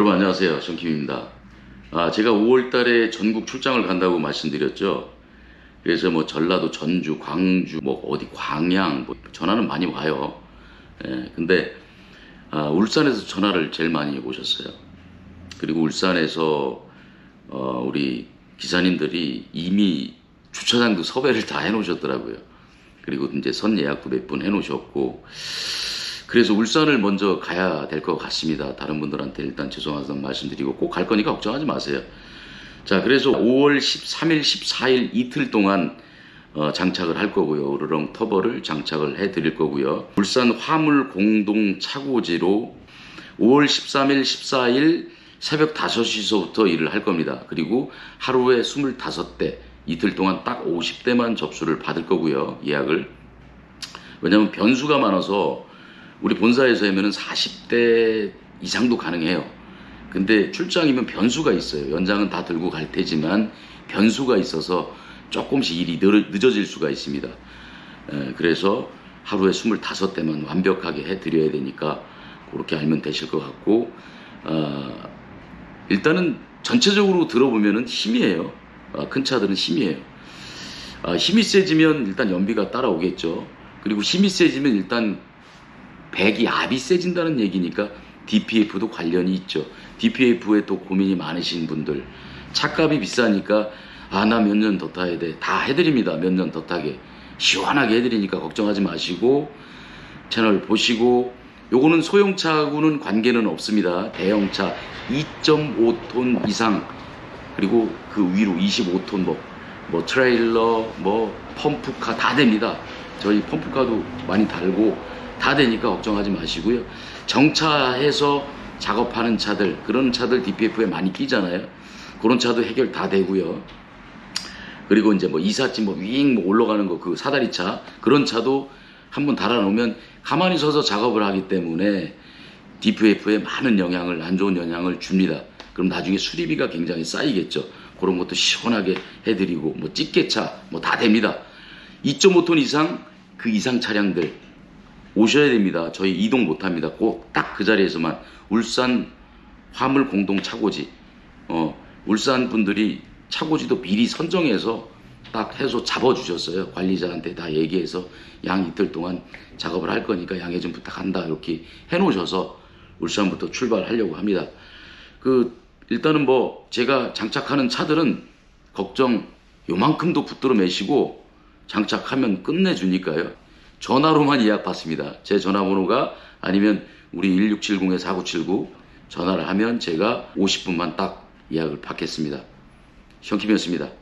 여러분 안녕하세요. 정킴입니다. 아, 제가 5월 달에 전국 출장을 간다고 말씀드렸죠. 그래서 뭐 전라도, 전주, 광주, 뭐 어디 광양 뭐 전화는 많이 와요. 예, 근데 아, 울산에서 전화를 제일 많이 오셨어요. 그리고 울산에서 어, 우리 기사님들이 이미 주차장도 섭외를 다 해놓으셨더라고요. 그리고 이제 선 예약도 몇 분 해놓으셨고 그래서 울산을 먼저 가야 될 것 같습니다. 다른 분들한테 일단 죄송하다는 말씀드리고 꼭 갈 거니까 걱정하지 마세요. 자, 그래서 5월 13일, 14일 이틀 동안 어, 장착을 할 거고요. 으르렁 터보를 장착을 해 드릴 거고요. 울산 화물 공동 차고지로 5월 13일, 14일 새벽 5시서부터 일을 할 겁니다. 그리고 하루에 25대, 이틀 동안 딱 50대만 접수를 받을 거고요. 예약을. 왜냐하면 변수가 많아서 우리 본사에서 하면은 40대 이상도 가능해요. 근데 출장이면 변수가 있어요. 연장은 다 들고 갈 테지만 변수가 있어서 조금씩 일이 늘- 늦어질 수가 있습니다. 에, 그래서 하루에 25대만 완벽하게 해드려야 되니까 그렇게 알면 되실 것 같고 어, 일단은 전체적으로 들어보면은 힘이에요. 어, 큰 차들은 힘이에요. 아, 힘이 세지면 일단 연비가 따라오겠죠. 그리고 힘이 세지면 일단 배기 압이 세진다는 얘기니까 DPF도 관련이 있죠. DPF에 또 고민이 많으신 분들 차값이 비싸니까 아 나 몇 년 더 타야 돼. 다 해드립니다. 몇 년 더 타게 시원하게 해드리니까 걱정하지 마시고 채널 보시고 요거는 소형차하고는 관계는 없습니다. 대형차 2.5톤 이상 그리고 그 위로 25톤 뭐, 뭐 트레일러 뭐 펌프카 다 됩니다. 저희 펌프카도 많이 달고 다 되니까 걱정하지 마시고요. 정차해서 작업하는 차들 그런 차들 DPF에 많이 끼잖아요. 그런 차도 해결 다 되고요. 그리고 이제 뭐 이삿짐 뭐 윙 뭐 올라가는 거 그 사다리 차 그런 차도 한번 달아놓으면 가만히 서서 작업을 하기 때문에 DPF에 많은 영향을 안 좋은 영향을 줍니다. 그럼 나중에 수리비가 굉장히 쌓이겠죠. 그런 것도 시원하게 해드리고 뭐 찌개차 뭐 다 됩니다. 2.5톤 이상 그 이상 차량들 오셔야 됩니다. 저희 이동 못 합니다. 꼭 딱 그 자리에서만 울산 화물 공동 차고지 어 울산 분들이 차고지도 미리 선정해서 딱 해서 잡아주셨어요. 관리자한테 다 얘기해서 양 이틀 동안 작업을 할 거니까 양해 좀 부탁한다 이렇게 해놓으셔서 울산부터 출발하려고 합니다. 그 일단은 뭐 제가 장착하는 차들은 걱정 요만큼도 붙들어 매시고 장착하면 끝내주니까요. 전화로만 예약 받습니다. 제 전화번호가 아니면 우리 1670-4979 전화를 하면 제가 50분만 딱 예약을 받겠습니다. 형킴이었습니다.